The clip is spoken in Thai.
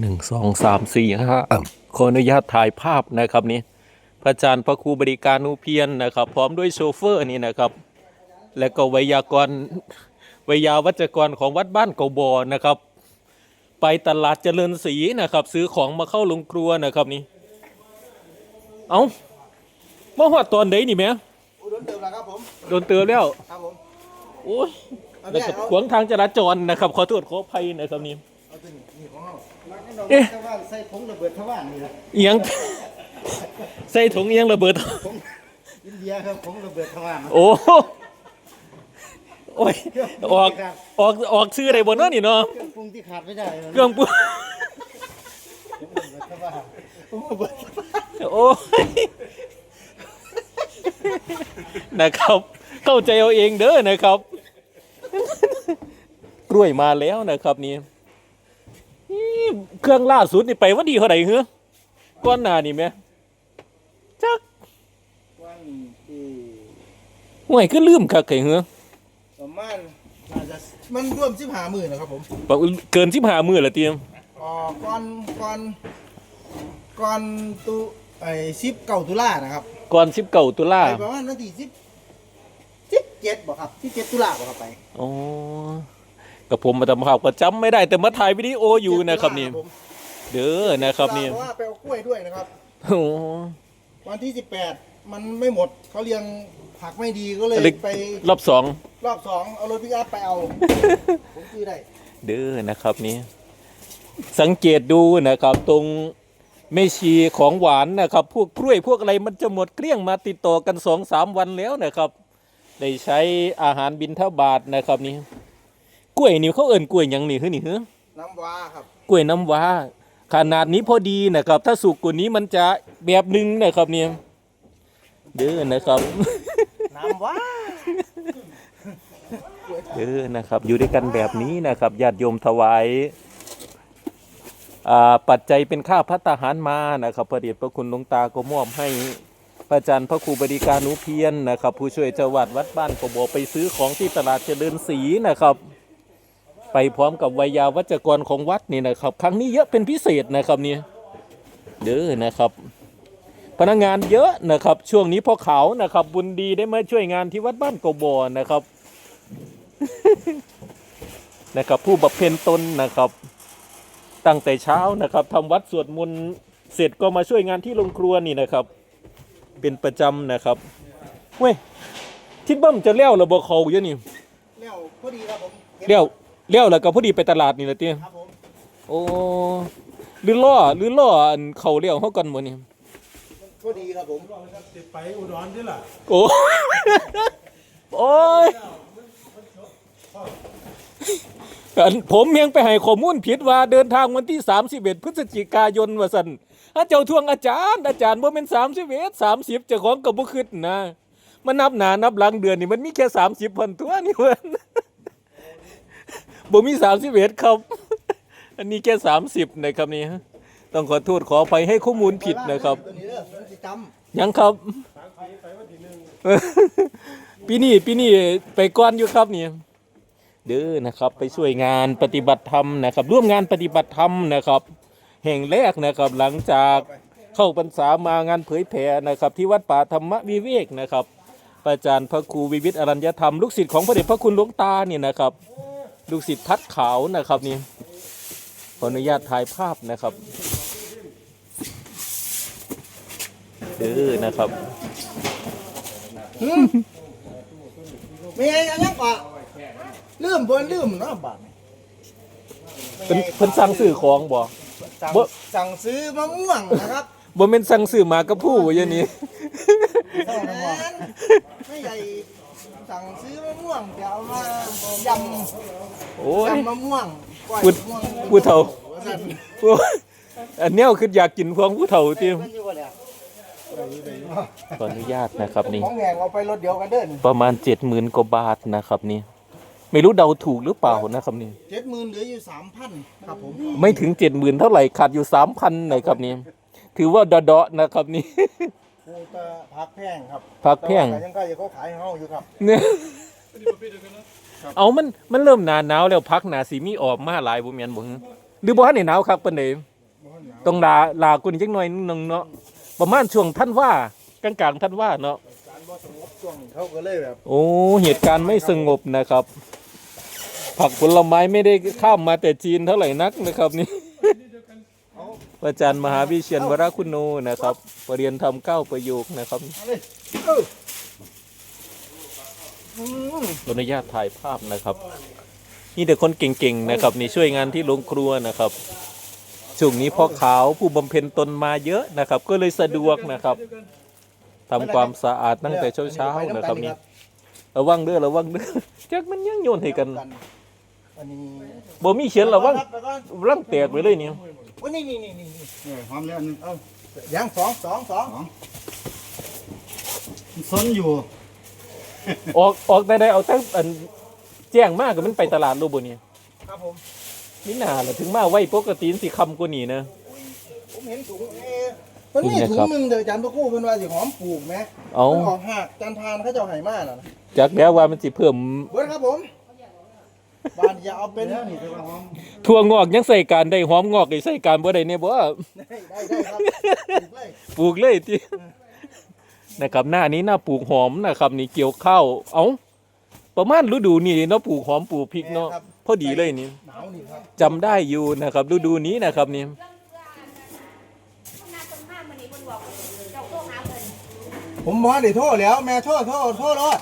หนึ่งสองสามสี่ห้าขออนุญาตถ่ายภาพนะครับนี่พระอาจารย์พระครูบริการนุเพียรนะครับ พร้อมด้วยโชเฟอร์นี่นะครับ และก็ไวยากรณ์ไวยาวัจกรของวัดบ้านเกาบอนะครับ ไปตลาดเจริญศรีนะครับ ซื้อของมาเข้าลงครัวนะครับนี่ เอาเมื่อหอดตอนไหนนี่แม่อุดมเติมแล้วครับผมโดนเตือนแล้วครับผมโอ้ยเอาแล้วแม่ก็เอาขวางทางจราจรนะครับ ขอโทษขออภัยนะครับนี่ เอาตัวนี้นี่ของเราแล้วก็เอ๊ะเราว่าใส่ผงระเบิดทวารนี่นะเอียงใส่ถุงเอียงระเบิดผงอินเดียครับผงระเบิดทวารโอ้โอ้ยออกออกออกชื่ออะไรบนนั้นนี่เนาะเครื่องปรุงที่ขาดไม่ได้นะเครื่องปรุงผงระเบิดทวารผงระเบิดทวารโอ้ยนะครับ เข้าใจเอาเองเด้อนะครับ กล้วยมาแล้วนะครับนี่นี่ เครื่องล่าสุดนี่ไปวันดีเท่าไหร่เหรอก้อนหน้านี่ไหมจักวันที่ห่วยก็ลืมคักไข่เหรอประมาณน่าจะมันร่วมสิบห้าหมื่นนะครับผมบอกเกินสิบห้ามือละเตรียมอ๋อก่อนก่อนก่อนตุไอ้สิบเก่าตุลานะครับก่อนสิบเก้าตุลาไปประมาณวันที่สิบสิบเจ็ดบ่ครับสิบเจ็ดตุลาบ่ครับไปอ๋อ กับผมมาทำข่าวก็จำไม่ได้แต่มาถ่ายวิดีโออยู่นะครับนี่ผมเด้อนะครับนี่เพราะว่าไปเอากล้วยด้วยนะครับ โอ้วันที่18มันไม่หมดเขาเลี้ยงผักไม่ดีก็เลยเลยไปรอบสองรอบสองเอารถพิกอัพไปเอาผมซื้อได้เด้อนะครับนี่สังเกตดูนะครับตรงเมชีของหวานนะครับ พวกกล้วยพวกอะไรมันจะหมดเกลี้ยงมาติดต่อกันสองสามวันแล้วนะครับ ได้ใช้อาหารบินทบาทนะครับนี่ กล้วยนี่เขาเอิ่นกล้วยหยังนี่คือนี่เหรอน้ำว้าครับ กล้วยน้ำว้า ขนาดนี้พอดีนะครับ ถ้าสุกกว่านี้มันจะแบบหนึ่งนะครับเนี่ยเด้อนะครับ น้ำว้า เออ นะครับ อยู่ด้วยกันแบบนี้นะครับ ญาติโยมถวายอ่าปัจจัยเป็นค่าพัตตาหารมานะครับ พระเดชพระคุณหลวงตาก็มอบให้พระอาจารย์พระครูบดีการนุเพียรนะครับ ผู้ช่วยเจ้าวัดวัดบ้านก็บอกไปซื้อของที่ตลาดเจริญศรีนะครับ ไปพร้อมกับวิยาวัจกรของวัดนี่นะครับ ครั้งนี้เยอะเป็นพิเศษนะครับเนี่ยเด้อนะครับ พนักงานเยอะนะครับ ช่วงนี้พ่อเขานะครับ บุญดีได้มาช่วยงานที่วัดบ้านกบอนะครับนะครับผู้บำเพ็ญตนนะครับ ตั้งแต่เช้านะครับทำวัดสวดมนต์เสร็จก็มาช่วยงานที่โรงครัวนี่นะครับ เป็นประจำนะครับเว้ยทิดเบิ้มจะเลี้ยวระบบเขาอยู่นี่เลี้ยวพอดีครับผมก็บเลี้ยว เลี้ยวแล้วก็พอดีไปตลาดนี่แหละเตี้ยครับผมโอ้หรือล่อหรือล่ออันเขาเลี้ยวเขากันหมดนี่พอดีครับผมติดไปอุดรนี่ล่ะโอ้ โอ้ยอันผมยังไปให้ข้อมูลผิดว่าเดินทางวันที่ 31 พฤศจิกายนว่าสันอาเจ้าทวงอาจารย์ อาจารย์บ่เป็น31 30เจ้าของก็บ่คิดนะ มันนับหนานับหลังเดือนนี่มันมีแค่ 30พันตัวนี่มัน บ่มี31ครับ อันนี้แค่30นะครับนี่ต้องขอโทษขออภัยให้ข้อมูลผิดนะครับ ตัวนี้เด้อมันสิจยังครับ ปีนี้ปีนี้ไปก่อนอยู่ครับนี่เด้อนะครับไปช่วยงานปฏิบัติธรรมนะครับ ร่วมงานปฏิบัติธรรมนะครับ แห่งแรกนะครับหลังจากเข้าพรรษามางานเผยแผ่นะครับ ที่วัดป่าธรรมวิเวกนะครับพระอาจารย์พระครูวิวิทย์อรัญญธรรมลูกศิษย์ของพระเดชพระคุณหลวงตาเนี่ยนะครับ ลูกศิษย์พัดขาวนะครับนี่ขออนุญาตถ่ายภาพนะครับเด้อนะครับำไม่ไงอันยังกว่าลืมเพิ่นลืมเนาะบาทเป็นเพิ่นสั่งซื้อของบ่สั่งบ่สั่งซื้อมะม่วงนะครับบ่แม่นสั่งซื้อหมากกับผู้ว่าอย่างนี้แม่นไม่ใหญ่ สั่งซื้อมะม่วงจะเอามายำโอ้ยยำมะม่วงก้อยพูดมะม่วงพูดเถอะว่าซั่นโอ้ยอันเนี้ยคืออยากกินพวงผู้เฒ่าติมันอยู่บ่เนี่ยขออนุญาตนะครับนี่ ของแหงเอาไปรถเดียวกันเด้อประมาณ70,000กว่าบาทนะครับนี่ ไม่รู้เดาถูกหรือเปล่านะครับนี่ เจ็ดหมื่นเหลืออยู่สามพันครับผมไม่ถึง70,000เท่าไหร่ขาดอยู่3,000นะครับนี่ ถือว่าเดาะๆนะครับนี่ คงจะพักแพงครับพักแพงแต่ว่ายังก็ยังเขาขายให้เฮาอยู่ครับ เนี่ยเอามันมันเริ่มหนาหนาวแล้วพักหนาสีมีออกมาหลายบ่แม่นบ่ฮึหรือบ่ทันได้หนาวคักปานใดต้องลาลากุนจักหน่อยนึงเนาะประมาณช่วงท่านว่ากลางๆท่านว่าเนาะการบ่สงบช่วงนี้เขาก็เลยแบบโอ้เหตุการณ์ไม่สงบนะครับ ผักผลไม้ไม่ได้ข้ามมาแต่จีนเท่าไหร่นักนะครับนี่ อาจารย์มหาวิเชียนวรคุณโนนะครับปรริยนธรรมเก้าประโยคนะครับอาเลยเอออืมขออนุญาตถ่ายภาพนะครับ นี่เด็กคนเก่งๆนะครับนี่ช่วยงานที่โรงครัวนะครับช่วงนี้พ่อขาวผู้บำเพ็ญตนมาเยอะนะครับ ก็เลยสะดวกนะครับทำความสะอาดตั้งแต่เช้าๆนะครับนี่ระวังเด้อระวังเด้อจักมันยังโยนให้กันบ่มีเขียนระวังร่างแตกไปเลยเนี่ย โอ้ยนี่นี่นี่นี่นี่เออพร้อมแล้วอันนึงเอายังสองสองสองมันซนอยู่ออกออกได้ได้เอาตั้งอันแจ้งมากก็มันไปตลาดโลบ่เนี่ยครับผมนี่นาล่ะถึงมาไว้ปกติสิคำกว่านี้นะ ผมเห็นถุงเอ๊ะมันมีนี่นะถุครังบหนึ่งเดี๋ยวอาจารย์พระครู่เพิ่นว่าสิหอมปลูกไหมเอามันออกหักจานทานเขาเจ้าไห้มาน่ะจากแล้วว่ามันสิเพิ่มเบิดครับผม บานอย่าเอาเป็นแล้วนี่แต่ว่าหอมทั่วงอกยังใส่การได้หอมงอกได้ใส่การบ่ได้เนี่ยบ่ได้ได้ได้ครับปลูกเลยปลูกเลยตินะครับหน้านี้หน้าปลูกหอมนะครับนี่เกี่ยวข้าวเอาประมาณฤดูนี้เนาะปลูกหอมปลูกพริกเนาะพอดีเลยนี่ หนาวนี่ครับจำได้อยู่นะครับฤดูนี้นะครับนี่นาตรงห้ามมันนี่มันบอกเจ้าโทรหาเพิ่นผมบอกให้ได้โทษแล้ว แม่โทษโทษโทษรอด